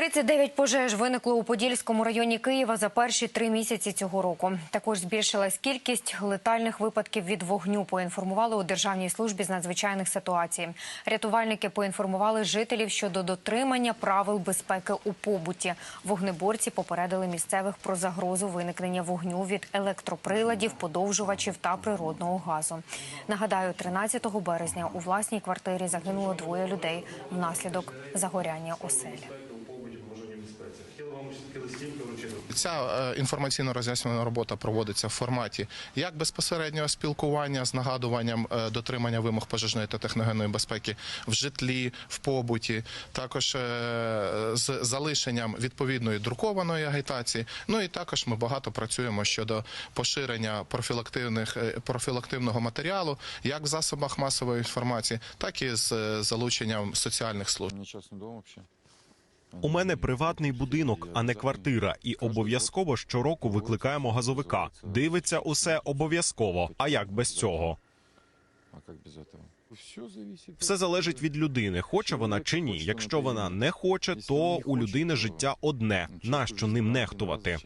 39 пожеж виникло у Подільському районі Києва за перші три місяці цього року. Також збільшилась кількість летальних випадків від вогню. Поінформували у Державній службі з надзвичайних ситуацій. Рятувальники поінформували жителів щодо дотримання правил безпеки у побуті. Вогнеборці попередили місцевих про загрозу виникнення вогню від електроприладів, подовжувачів та природного газу. Нагадаю, 13 березня у власній квартирі загинуло двоє людей внаслідок загоряння оселі. Ця е, інформаційно-роз'яснювальна робота проводиться в форматі як безпосереднього спілкування з нагадуванням е, дотримання вимог пожежної та техногенної безпеки в житлі, в побуті, також е, з залишенням відповідної друкованої агітації. Ну і також ми багато працюємо щодо поширення профілактивних профілактивного матеріалу як в засобах масової інформації, так і з залученням соціальних служб. Частный дом вообще. У мене приватний будинок, а не квартира, і обов'язково щороку викликаємо газовика. Дивиться усе обов'язково. А як без цього? Все залежить від людини, хоче вона чи ні. Якщо вона не хоче, то у людини життя одне. Нащо ним нехтувати?